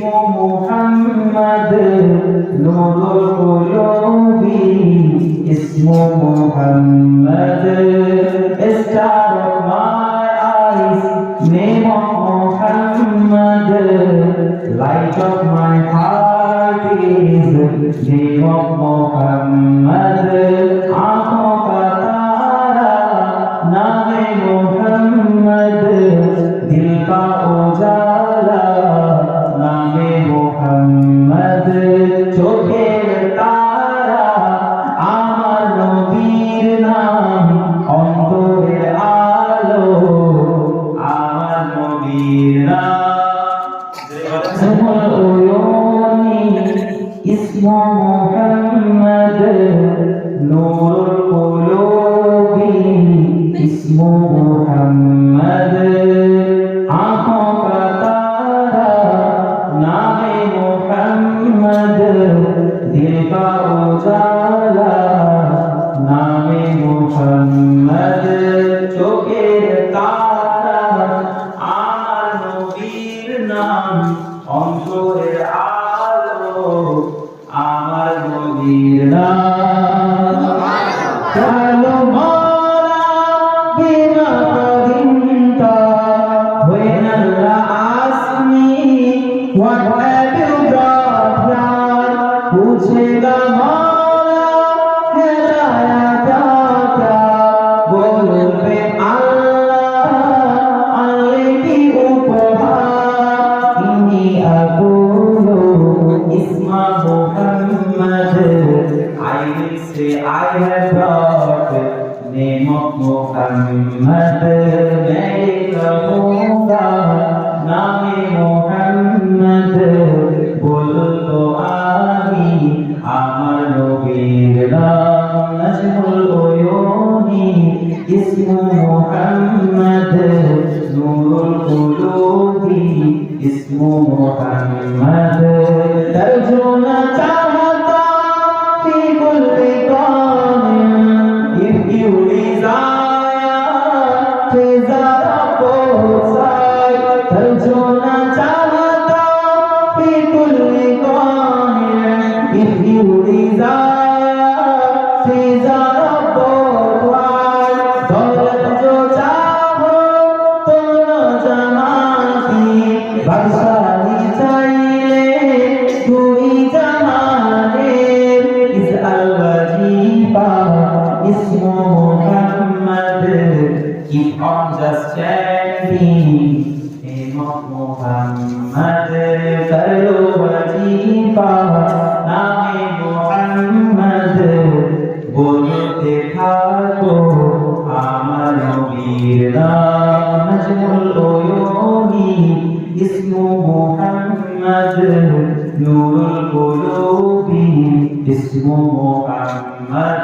اسمه محمد نور القلوب اسمه محمد star of my eyes name of Muhammad light of my heart is name of Muhammad ومحمد نور القلوب اسمه محمد Mohammad চোখের তারা আমার নবীর নাম অন্তরে আ নবীর নাম কালো মারা বিনা পদিনটা when Allah asked me I will say I have brought name of Muhammad Make a Muda Nami Muhammad বলতো আমি আমার নবীর নাম Nazmul ওয়ুনি ইসমু Muhammad Nurul কুলুবি ইসমু Muhammad Muhammad keep on just chanting name of Muhammad করো ওয়াজিফা নামে মুহাম্মদ বলতে থাকো আমার নবীর নাম নজমুল ওয়ুনি। ইসমু মুহাম্মদ নূরুল কুলুবি। ইসমু মুহাম্মদ